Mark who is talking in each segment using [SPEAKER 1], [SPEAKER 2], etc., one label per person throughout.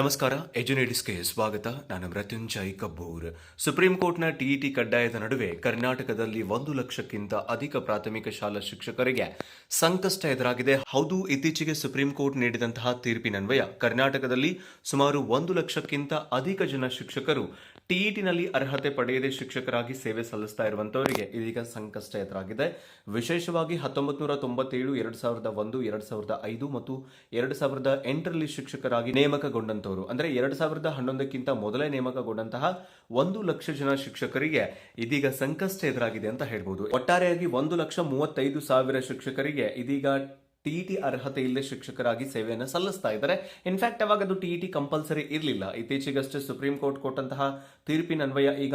[SPEAKER 1] ನಮಸ್ಕಾರ ಎಜುನೇಟಿಸ್ಗೆ ಸ್ವಾಗತ. ನಾನು ಮೃತ್ಯುಂಜಯ್ ಕಬ್ಬೂರ್ ಸುಪ್ರೀಂ ಕೋರ್ಟ್ನ ಟಿಇಟಿ ಕಡ್ಡಾಯದ ನಡುವೆ ಕರ್ನಾಟಕದಲ್ಲಿ ಒಂದು ಲಕ್ಷಕ್ಕಿಂತ ಅಧಿಕ ಪ್ರಾಥಮಿಕ ಶಾಲಾ ಶಿಕ್ಷಕರಿಗೆ ಸಂಕಷ್ಟ ಎದುರಾಗಿದೆ. ಹೌದು, ಇತ್ತೀಚೆಗೆ ಸುಪ್ರೀಂ ಕೋರ್ಟ್ ನೀಡಿದಂತಹ ತೀರ್ಪಿನನ್ವಯ ಕರ್ನಾಟಕದಲ್ಲಿ ಸುಮಾರು ಒಂದು ಲಕ್ಷಕ್ಕಿಂತ ಅಧಿಕ ಜನ ಶಿಕ್ಷಕರು ಟಿಇಟಿನಲ್ಲಿ ಅರ್ಹತೆ ಪಡೆಯದೆ ಶಿಕ್ಷಕರಾಗಿ ಸೇವೆ ಸಲ್ಲಿಸ್ತಾ ಇರುವಂತವರಿಗೆ ಇದೀಗ ಸಂಕಷ್ಟ ಎದುರಾಗಿದೆ. ವಿಶೇಷವಾಗಿ ಹತ್ತೊಂಬತ್ತು ನೂರ ತೊಂಬತ್ತೇಳು, ಎರಡು ಸಾವಿರದ ಒಂದು, ಎರಡು ಸಾವಿರದ ಐದು ಮತ್ತು ಎರಡು ಸಾವಿರದ ಎಂಟರಲ್ಲಿ ಶಿಕ್ಷಕರಾಗಿ ನೇಮಕಗೊಂಡಂತವರು ಅಂದ್ರೆ ಎರಡು ಸಾವಿರದ ಹನ್ನೊಂದಕ್ಕಿಂತ ಮೊದಲೇ ನೇಮಕಗೊಂಡಂತಹ ಒಂದು ಲಕ್ಷ ಜನ ಶಿಕ್ಷಕರಿಗೆ ಇದೀಗ ಸಂಕಷ್ಟ ಎದುರಾಗಿದೆ ಅಂತ ಹೇಳ್ಬೋದು. ಒಟ್ಟಾರೆಯಾಗಿ ಒಂದು ಲಕ್ಷ ಮೂವತ್ತೈದು ಸಾವಿರ ಶಿಕ್ಷಕರಿಗೆ ಇದೀಗ ಟಿಇಟಿ ಅರ್ಹತೆ ಇಲ್ಲದೆ ಶಿಕ್ಷಕರಾಗಿ ಸೇವೆಯನ್ನು ಸಲ್ಲಿಸ್ತಾ ಇದ್ದಾರೆ. ಇನ್ಫ್ಯಾಕ್ಟ್ ಅವಾಗ ಅದು ಟಿಇಟಿ ಕಂಪಲ್ಸರಿ ಇರಲಿಲ್ಲ. ಇತ್ತೀಚೆಗಷ್ಟೇ ಸುಪ್ರೀಂ ಕೋರ್ಟ್ ಕೊಟ್ಟಂತಹ ತೀರ್ಪಿನನ್ವಯ ಈಗ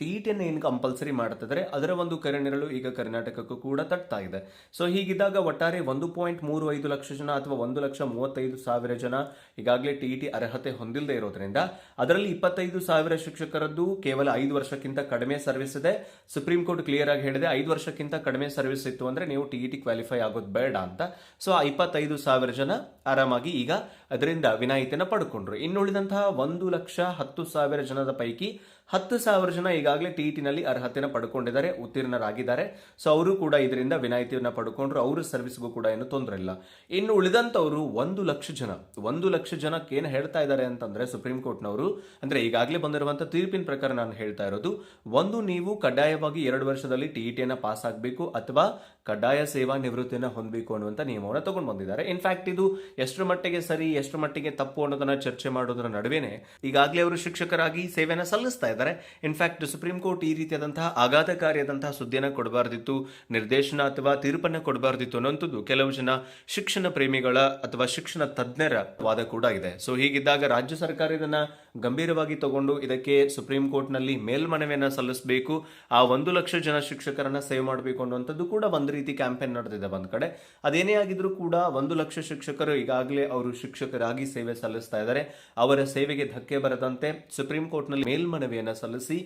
[SPEAKER 1] ಟಿಇಟಿಯನ್ನು ಏನು ಕಂಪಲ್ಸರಿ ಮಾಡ್ತಿದ್ದಾರೆ ಅದರ ಒಂದು ಕರೆನೆರಳು ಈಗ ಕರ್ನಾಟಕಕ್ಕೂ ಕೂಡ ತಟ್ತಾ ಇದೆ. ಸೊ ಹೀಗಿದ್ದಾಗ ಒಟ್ಟಾರೆ ಒಂದು ಪಾಯಿಂಟ್ ಮೂರು ಐದು ಲಕ್ಷ ಜನ ಅಥವಾ ಒಂದು ಲಕ್ಷ ಮೂವತ್ತೈದು ಸಾವಿರ ಜನ ಈಗಾಗಲೇ ಟಿಇಟಿ ಅರ್ಹತೆ ಹೊಂದಿಲ್ಲದೆ ಇರೋದ್ರಿಂದ ಅದರಲ್ಲಿ ಇಪ್ಪತ್ತೈದು ಸಾವಿರ ಶಿಕ್ಷಕರದ್ದು ಕೇವಲ ಐದು ವರ್ಷಕ್ಕಿಂತ ಕಡಿಮೆ ಸರ್ವಿಸ್ ಇದೆ. ಸುಪ್ರೀಂ ಕೋರ್ಟ್ ಕ್ಲಿಯರ್ ಆಗಿ ಹೇಳಿದೆ, ಐದು ವರ್ಷಕ್ಕಿಂತ ಕಡಿಮೆ ಸರ್ವಿಸ್ ಇತ್ತು ಅಂದರೆ ನೀವು ಟಿಇಟಿ ಕ್ವಾಲಿಫೈ ಆಗೋದು ಬೇಡ ಅಂತ. ಸೊ ಆ ಇಪ್ಪತ್ತೈದು ಸಾವಿರ ಜನ ಆರಾಮಾಗಿ ಈಗ ಅದರಿಂದ ವಿನಾಯಿತಿಯನ್ನು ಪಡ್ಕೊಂಡ್ರು. ಇನ್ನುಳಿದಂತಹ ಒಂದು ಲಕ್ಷ ಹತ್ತು ಸಾವಿರ ಜನದ ಪೈಕಿ ಹತ್ತು ಸಾವಿರ ಜನ ಈಗಾಗಲೇ ಟಿಇಟಿನಲ್ಲಿ ಅರ್ಹತೆನ ಪಡ್ಕೊಂಡಿದ್ದಾರೆ, ಉತ್ತೀರ್ಣರಾಗಿದ್ದಾರೆ. ಸೊ ಅವರು ಕೂಡ ಇದರಿಂದ ವಿನಾಯಿತಿಯನ್ನು ಪಡ್ಕೊಂಡ್ರು, ಅವರು ಸರ್ವಿಸ್ಗೂ ಕೂಡ ಏನು ತೊಂದರೆ ಇಲ್ಲ. ಇನ್ನು ಉಳಿದಂತವರು ಒಂದು ಲಕ್ಷ ಜನ. ಒಂದು ಲಕ್ಷ ಜನಕ್ಕೆ ಏನು ಹೇಳ್ತಾ ಇದ್ದಾರೆ ಅಂತಂದರೆ ಸುಪ್ರೀಂ ಕೋರ್ಟ್ನವರು ಅಂದ್ರೆ ಈಗಾಗಲೇ ಬಂದಿರುವಂಥ ತೀರ್ಪಿನ ಪ್ರಕಾರ ನಾನು ಹೇಳ್ತಾ ಇರೋದು, ಒಂದು ನೀವು ಕಡ್ಡಾಯವಾಗಿ ಎರಡು ವರ್ಷದಲ್ಲಿ ಟಿಇಟಿಯನ್ನ ಪಾಸ್ ಆಗಬೇಕು ಅಥವಾ ಕಡ್ಡಾಯ ಸೇವಾ ನಿವೃತ್ತಿಯನ್ನ ಹೊಂದಬೇಕು ಅನ್ನುವಂಥ ನಿಯಮವನ್ನು ತಗೊಂಡು ಬಂದಿದ್ದಾರೆ. ಇನ್ಫ್ಯಾಕ್ಟ್ ಇದು ಎಷ್ಟರ ಮಟ್ಟಿಗೆ ಸರಿ ಎಷ್ಟು ಮಟ್ಟಿಗೆ ತಪ್ಪು ಅನ್ನೋದನ್ನ ಚರ್ಚೆ ಮಾಡೋದರ ನಡುವೆನೆ ಈಗಾಗಲೇ ಅವರು ಶಿಕ್ಷಕರಾಗಿ ಸೇವೆಯನ್ನು ಸಲ್ಲಿಸ್ತಾ ಇದ್ದಾರೆ. ಇನ್ಫ್ಯಾಕ್ಟ್ ಸುಪ್ರೀಂ ಕೋರ್ಟ್ ಈ ರೀತಿಯಾದಂತಹ ಆಘಾತಕಾರಿಯಾದಂತಹ ಸುದ್ದಿಯನ್ನು ಕೊಡಬಾರ್ದಿತ್ತು, ನಿರ್ದೇಶನ ಅಥವಾ ತೀರ್ಪನ್ನ ಕೊಡಬಾರ್ದಿತ್ತು ಅನ್ನೋಂಥದ್ದು ಕೆಲವು ಜನ ಶಿಕ್ಷಣ ಪ್ರೇಮಿಗಳ ಅಥವಾ ಶಿಕ್ಷಣ ತಜ್ಞರ ವಾದ ಕೂಡ ಇದೆ. ಸೊ ಹೀಗಿದ್ದಾಗ ರಾಜ್ಯ ಸರ್ಕಾರ ಇದನ್ನ ಗಂಭೀರವಾಗಿ ತಗೊಂಡು ಇದಕ್ಕೆ ಸುಪ್ರೀಂ ಕೋರ್ಟ್ನಲ್ಲಿ ಮೇಲ್ಮನವಿಯನ್ನ ಸಲ್ಲಿಸಬೇಕು, ಆ ಒಂದು ಲಕ್ಷ ಜನ ಶಿಕ್ಷಕರನ್ನ ಸೇವ್ ಮಾಡಬೇಕು ಅನ್ನುವಂಥದ್ದು ಕೂಡ ಒಂದು ರೀತಿ ಕ್ಯಾಂಪೇನ್ ನಡೆದಿದೆ ಒಂದ್ ಕಡೆ. ಅದೇನೇ ಆಗಿದ್ರೂ ಕೂಡ ಒಂದು ಲಕ್ಷ ಶಿಕ್ಷಕರು ಈಗಾಗಲೇ ಅವರು ಶಿಕ್ಷಕರಾಗಿ ಸೇವೆ ಸಲ್ಲಿಸ್ತಾ ಇದ್ದಾರೆ. ಅವರ ಸೇವೆಗೆ ಧಕ್ಕೆ ಬರದಂತೆ ಸುಪ್ರೀಂ ಕೋರ್ಟ್ನಲ್ಲಿ ಮೇಲ್ಮನವಿಯನ್ನ ಸಲ್ಲಿಸಿ,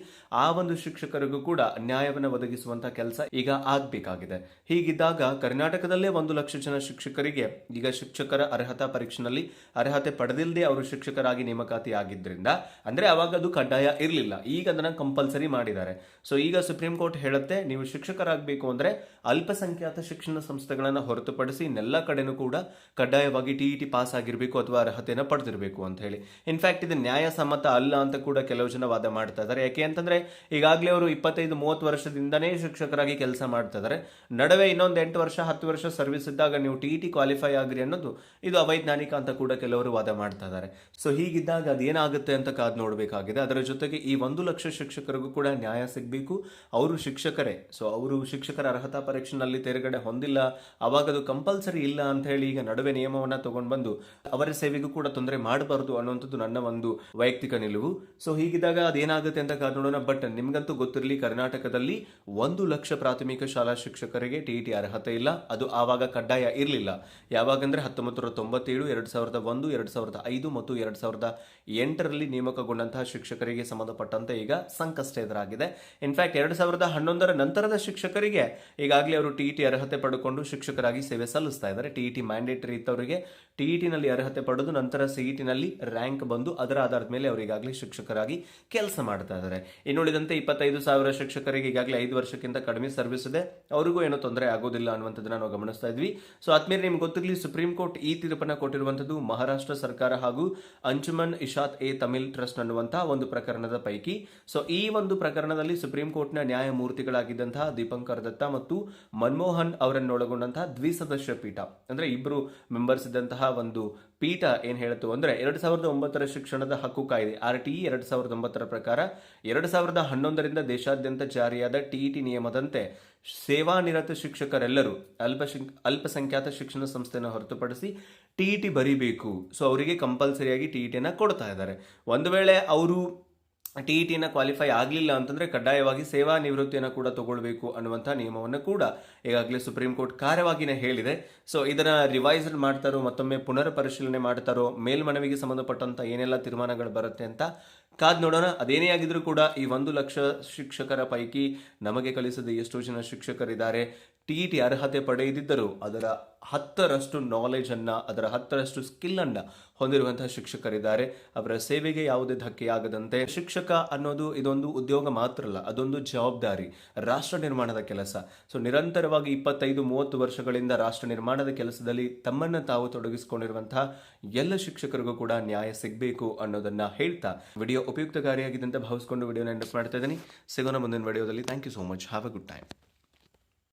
[SPEAKER 1] ಆ ಒಂದು ಶಿಕ್ಷಕರಿಗೂ ಕೂಡ ನ್ಯಾಯವನ್ನು ಒದಗಿಸುವಂತಹ ಕೆಲಸ ಈಗ ಆಗಬೇಕಾಗಿದೆ. ಹೀಗಿದ್ದಾಗ ಕರ್ನಾಟಕದಲ್ಲೇ ಒಂದು ಲಕ್ಷ ಜನ ಶಿಕ್ಷಕರಿಗೆ ಈಗ ಶಿಕ್ಷಕರ ಅರ್ಹತಾ ಪರೀಕ್ಷೆನಲ್ಲಿ ಅರ್ಹತೆ ಪಡೆದಿಲ್ಲದೆ ಅವರು ಶಿಕ್ಷಕರಾಗಿ ನೇಮಕಾತಿ ಆಗಿದ್ದರಿಂದ, ಅಂದ್ರೆ ಅವಾಗ ಅದು ಕಡ್ಡಾಯ ಇರಲಿಲ್ಲ. ಈಗ ಅದನ್ನ ಕಂಪಲ್ಸರಿ ಮಾಡಿದ್ದಾರೆ. ಸೊ ಈಗ ಸುಪ್ರೀಂ ಕೋರ್ಟ್ ಹೇಳುತ್ತೆ, ನೀವು ಶಿಕ್ಷಕರಾಗಬೇಕು ಅಂದ್ರೆ ಅಲ್ಪಸಂಖ್ಯಾತ ಶಿಕ್ಷಣ ಸಂಸ್ಥೆಗಳನ್ನು ಹೊರತುಪಡಿಸಿ ಇನ್ನೆಲ್ಲ ಕಡೆನೂ ಕೂಡ ಕಡ್ಡಾಯವಾಗಿ ಟಿ ಇ ಟಿ ಪಾಸ್ ಆಗಿರಬೇಕು ಅಥವಾ ಅರ್ಹತೆಯನ್ನು ಪಡೆದಿರಬೇಕು ಅಂತ ಹೇಳಿ. ಇನ್ಫ್ಯಾಕ್ಟ್ ಇದು ನ್ಯಾಯಸಮ್ಮತ ಅಲ್ಲ ಅಂತ ಕೂಡ ಕೆಲವು ಜನ ವಾದ ಮಾಡ್ತಾ ಇದ್ದಾರೆ. ಯಾಕೆ ಅಂತಂದ್ರೆ ಈಗಾಗಲೇ ಅವರು ಇಪ್ಪತ್ತೈದು, ಮೂವತ್ತು ವರ್ಷದಿಂದನೇ ಶಿಕ್ಷಕರಾಗಿ ಕೆಲಸ ಮಾಡ್ತಾ ಇದ್ದಾರೆ. ನಡುವೆ ಇನ್ನೊಂದು ಎಂಟು ವರ್ಷ, ಹತ್ತು ವರ್ಷ ಸರ್ವಿಸ್ ಇದ್ದಾಗ ನೀವು ಟಿಇಟಿ ಕ್ವಾಲಿಫೈ ಆಗ್ರಿ ಅನ್ನೋದು ಇದು ಅವೈಜ್ಞಾನಿಕ ಅಂತ ಕೂಡ ಕೆಲವರು ವಾದ ಮಾಡ್ತಾ ಇದ್ದಾರೆ. ಸೊ ಹೀಗಿದ್ದಾಗ ಅದೇನಾಗುತ್ತೆ ಅಂತ ಕಾದ್ ನೋಡಬೇಕಾಗಿದೆ. ಅದರ ಜೊತೆಗೆ ಈ ಒಂದು ಲಕ್ಷ ಶಿಕ್ಷಕರಿಗೂ ಕೂಡ ನ್ಯಾಯ ಸಿಗಬೇಕು. ಅವರು ಶಿಕ್ಷಕರೇ. ಸೊ ಅವರು ಶಿಕ್ಷಕರ ಅರ್ಹತಾ ಪರೀಕ್ಷೆನಲ್ಲಿ ತೆರೆಗಡೆ ಹೊಂದಿಲ್ಲ. ಅವಾಗ ಅದು ಕಂಪಲ್ಸರಿ ಇಲ್ಲ ಅಂತ ಹೇಳಿ ಈಗ ನಡುವೆ ನಿಯಮವನ್ನ ತಗೊಂಡು ಬಂದು ಅವರ ಸೇವೆಗೂ ಕೂಡ ತೊಂದರೆ ಮಾಡಬಾರದು ಅನ್ನುವಂಥದ್ದು ನನ್ನ ಒಂದು ವೈಯಕ್ತಿಕ ನಿಲುವು. ಸೊ ಹೀಗಿದ್ದಾಗ ಅದೇನಾಗುತ್ತೆ ಅಂತ ಕಾದ್ ನೋಡೋಣ. ಬಟ್ ನಿಮ್ಗಂತೂ ಗೊತ್ತಿರಲಿ, ಕರ್ನಾಟಕದಲ್ಲಿ ಒಂದು ಲಕ್ಷ ಪ್ರಾಥಮಿಕ ಶಾಲಾ ಶಿಕ್ಷಕರಿಗೆ ಟಿ ಟಿ ಅರ್ಹತೆ ಇಲ್ಲ. ಅದು ಆವಾಗ ಕಡ್ಡಾಯ ಇರಲಿಲ್ಲ. ಯಾವಾಗಂದ್ರೆ ಹತ್ತೊಂಬತ್ತು ನೂರ ತೊಂಬತ್ತೇಳು, ಎರಡು ಸಾವಿರದ ಒಂದು, ಎರಡು ಸಾವಿರದ ಐದು ಮತ್ತು ಎರಡು ಸಾವಿರದ ಎಂಟರಲ್ಲಿ ನೇಮಕಗೊಂಡಂತಹ ಶಿಕ್ಷಕರಿಗೆ ಸಂಬಂಧಪಟ್ಟಂತೆ ಈಗ ಸಂಕಷ್ಟ ಎದುರಾಗಿದೆ. ಇನ್ಫ್ಯಾಕ್ಟ್ ಎರಡು ಸಾವಿರದ ಹನ್ನೊಂದರ ನಂತರದ ಶಿಕ್ಷಕರಿಗೆ ಈಗಾಗಲೇ ಅವರು ಟಿ ಅರ್ಹತೆ ಪಡೆದುಕೊಂಡು ಶಿಕ್ಷಕರಾಗಿ ಸೇವೆ ಸಲ್ಲಿಸ್ತಾ ಇದ್ದಾರೆ. ಟಿ ಇ ಟಿ ಮ್ಯಾಂಡೇಟರಿ ಇದ್ದವರಿಗೆ ಟಿಇಟಿನಲ್ಲಿ ಅರ್ಹತೆ ಪಡೆದು ನಂತರ ಸಿಇಟಿನಲ್ಲಿ ರ್ಯಾಂಕ್ ಬಂದು ಅದರ ಆಧಾರದ ಮೇಲೆ ಅವರು ಈಗಾಗಲೇ ಶಿಕ್ಷಕರಾಗಿ ಕೆಲಸ ಮಾಡ್ತಾ ಇದ್ದಾರೆ ಇನ್ನುಳಿದಂತೆ ಇಪ್ಪತ್ತೈದು ಸಾವಿರ ಶಿಕ್ಷಕರಿಗೆ ಈಗಾಗಲೇ ಐದು ವರ್ಷಕ್ಕಿಂತ ಕಡಿಮೆ ಸರ್ವಿಸ್ ಇದೆ. ಅವರಿಗೂ ಏನೋ ತೊಂದರೆ ಆಗೋದಿಲ್ಲ ಅನ್ನುವಂಥದ್ದನ್ನ ನಾವು ಗಮನಿಸ್ತಾ ಇದ್ವಿ. ಸೊ ಆದ್ಮೇಲೆ ನಿಮ್ಗೆ ಗೊತ್ತಿರಲಿ ಸುಪ್ರೀಂ ಕೋರ್ಟ್ ಈ ತೀರ್ಪನ್ನ ಕೊಟ್ಟಿರುವಂಥದ್ದು ಮಹಾರಾಷ್ಟ್ರ ಸರ್ಕಾರ ಹಾಗೂ ಅಂಜುಮನ್ ಇಶಾತ್ ಎ ತಮಿಳ್ ಟ್ರಸ್ಟ್ ಅನ್ನುವಂತಹ ಒಂದು ಪ್ರಕರಣದ ಪೈಕಿ. ಸೊ ಈ ಒಂದು ಪ್ರಕರಣದಲ್ಲಿ ಸುಪ್ರೀಂ ಕೋರ್ಟ್ನ ನ್ಯಾಯಮೂರ್ತಿಗಳಾಗಿದ್ದಂತಹ ದೀಪಂಕರ್ ದತ್ತ ಮತ್ತು ಮನಮೋಹನ್ ಅವರನ್ನೊಳಗೊಂಡಂತಹ ದ್ವಿಸದಸ್ಯ ಪೀಠ, ಅಂದ್ರೆ ಇಬ್ಬರು ಮೆಂಬರ್ಸ್ ಇದ್ದಂತಹ ಒಂದು ಪೀಠ ಏನು ಹೇಳ್ತು ಅಂದ್ರೆ ಎರಡು ಸಾವಿರದ ಒಂಬತ್ತರ ಶಿಕ್ಷಣದ ಹಕ್ಕು ಕಾಯ್ದೆ, ಆರ್ ಟಿ ಎರಡು ಸಾವಿರದ ಒಂಬತ್ತರ ಪ್ರಕಾರ ಎರಡು ಸಾವಿರದ ಹನ್ನೊಂದರಿಂದ ದೇಶಾದ್ಯಂತ ಜಾರಿಯಾದ ಟಿಇಟಿ ನಿಯಮದಂತೆ ಸೇವಾನಿರತ ಶಿಕ್ಷಕರೆಲ್ಲರೂ ಅಲ್ಪ ಅಲ್ಪಸಂಖ್ಯಾತ ಶಿಕ್ಷಣ ಸಂಸ್ಥೆಯನ್ನು ಹೊರತುಪಡಿಸಿ ಟಿಇಟಿ ಬರೀಬೇಕು. ಸೊ ಅವರಿಗೆ ಕಂಪಲ್ಸರಿಯಾಗಿ ಟಿಇಟಿಯನ್ನು ಕೊಡ್ತಾ ಇದ್ದಾರೆ. ಒಂದು ವೇಳೆ ಅವರು ಟಿ ಇ ಟಿನ ಕ್ವಾಲಿಫೈ ಆಗಲಿಲ್ಲ ಅಂತಂದರೆ ಕಡ್ಡಾಯವಾಗಿ ಸೇವಾ ನಿವೃತ್ತಿಯನ್ನು ಕೂಡ ತಗೊಳ್ಬೇಕು ಅನ್ನುವಂಥ ನಿಯಮವನ್ನು ಕೂಡ ಈಗಾಗಲೇ ಸುಪ್ರೀಂ ಕೋರ್ಟ್ ಕಾರ್ಯವಾಗಿನೇ ಹೇಳಿದೆ. ಸೊ ಇದನ್ನು ರಿವೈಸ್ ಮಾಡ್ತಾರೋ ಮತ್ತೊಮ್ಮೆ ಪುನರ್ ಪರಿಶೀಲನೆ ಮಾಡ್ತಾರೋ ಮೇಲ್ಮನವಿಗೆ ಸಂಬಂಧಪಟ್ಟಂಥ ಏನೆಲ್ಲ ತೀರ್ಮಾನಗಳು ಬರುತ್ತೆ ಅಂತ ಕಾದ್ ನೋಡೋಣ. ಅದೇನೇ ಆಗಿದ್ರೂ ಕೂಡ ಈ ಒಂದು ಲಕ್ಷ ಶಿಕ್ಷಕರ ಪೈಕಿ ನಮಗೆ ಕಲಿಸಿದ ಎಷ್ಟೋ ಜನ ಶಿಕ್ಷಕರಿದ್ದಾರೆ. ಟಿ ಟಿ ಅರ್ಹತೆ ಪಡೆಯದಿದ್ದರೂ ಅದರ ಹತ್ತರಷ್ಟು ನಾಲೆಜನ್ನು ಅದರ ಹತ್ತರಷ್ಟು ಸ್ಕಿಲ್ಲನ್ನು ಹೊಂದಿರುವಂತಹ ಶಿಕ್ಷಕರಿದ್ದಾರೆ. ಅವರ ಸೇವೆಗೆ ಯಾವುದೇ ಧಕ್ಕೆಯಾಗದಂತೆ ಶಿಕ್ಷಕ ಅನ್ನೋದು ಇದೊಂದು ಉದ್ಯೋಗ ಮಾತ್ರ ಅಲ್ಲ, ಅದೊಂದು ಜವಾಬ್ದಾರಿ, ರಾಷ್ಟ್ರ ನಿರ್ಮಾಣದ ಕೆಲಸ. ಸೊ ನಿರಂತರವಾಗಿ ಇಪ್ಪತ್ತೈದು, ಮೂವತ್ತು ವರ್ಷಗಳಿಂದ ರಾಷ್ಟ್ರ ನಿರ್ಮಾಣದ ಕೆಲಸದಲ್ಲಿ ತಮ್ಮನ್ನ ತಾವು ತೊಡಗಿಸಿಕೊಂಡಿರುವಂತಹ ಎಲ್ಲ ಶಿಕ್ಷಕರಿಗೂ ಕೂಡ ನ್ಯಾಯ ಸಿಗಬೇಕು ಅನ್ನೋದನ್ನ ಹೇಳ್ತಾ, ವಿಡಿಯೋ ಉಪಯುಕ್ತಕಾರಿಯಾಗಿದೆ ಅಂತ ಭಾವಿಸ್ಕೊಂಡು ವಿಡಿಯೋನ ಎಂಡ್ ಮಾಡ್ತಾ ಇದ್ದೀನಿ. ಸಿಗೋಣ ಮುಂದಿನ ವಿಡಿಯೋದಲ್ಲಿ. Thank you so much have a good time